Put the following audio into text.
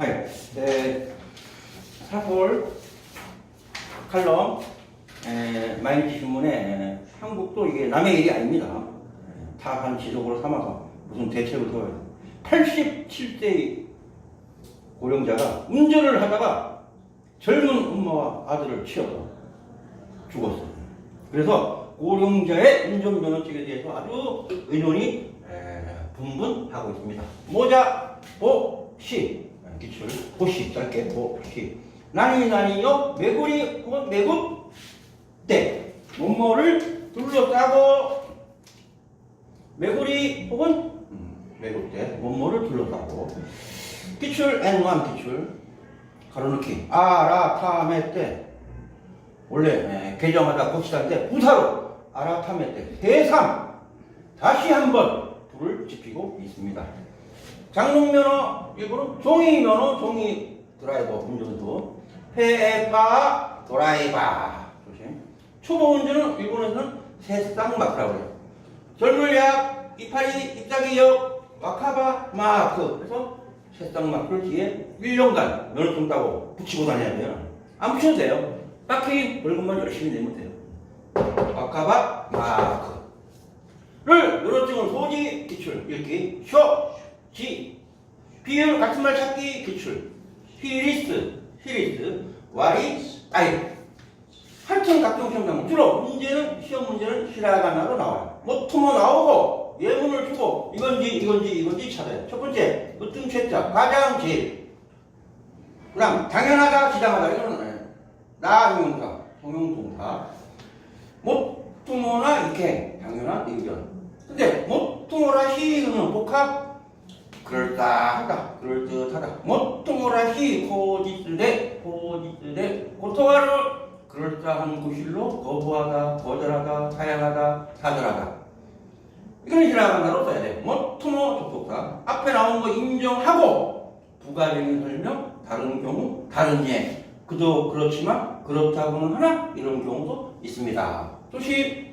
はい。えー、サポル 칼럼 에, 마인지 신문에 에, 한국도 이게 남의 일이 아닙니다. 다 한 지속으로 삼아서 무슨 대책을 세워야 돼. 87세의 고령자가 운전을 하다가 젊은 엄마와 아들을 치어서 죽었어요. 그래서 고령자의 운전면허증에 대해서 아주 의논이 에, 분분하고 있습니다. 모자 보시 기출 보시 짧게 보시 나니 나니요 매구리 혹은 매굽 때. 몸모를 둘러싸고 매구리 혹은 음, 매굽 때 몸모를 둘러싸고. 기출 N1 기출. 가로넣기. 아라타메 때. 원래 에, 개정하다 고치다. 때 부사로 아라타메 때. 대삼. 다시 한번 불을 지피고 있습니다. 장롱 면허 일부는 종이 면허 종이 드라이버 운전도 페파 드라이버 조심. 초보 운전은 일본에서는 새쌍마크라고 해요. 젊을약 이파리 입자기역 와카바 마크. 그래서 새쌍마크를 뒤에 1년간 면허증 따고 붙이고 다녀야 돼요. 안 붙여도 돼요. 딱히 벌금만 열심히 내면 돼요. 와카바 마크를 면허증을 소지 기출 읽기 쇼 지, 비율 같은 말 찾기 기출, 히리스, 히리스, 와리, 아이. 하여튼 각종 시험 과목 주로 문제는 시험 문제는 히라가나로 나와요. 모토모 나오고 예문을 주고 이건지 이건지 이건지 찾아요. 첫 번째 으뜸 최자 가장 제일. 그다음 당연하다 지당하다 이거는 나용사 동용동사 모토모나 이렇게 당연한 의견. 근데 모토모라 시는 복합 그럴싸하다, 그럴듯하다. 모토모라시 호지스데, 호지스데, 고토하를 그럴싸한 구실로 거부하다, 거절하다, 사양하다, 사절하다. 이건 히라가나로 써야 돼. 모토모 접속사. 앞에 나온 거 인정하고 부가적인 설명, 다른 경우, 다른 예. 그도 그렇지만 그렇다고는 하나 이런 경우도 있습니다. 조심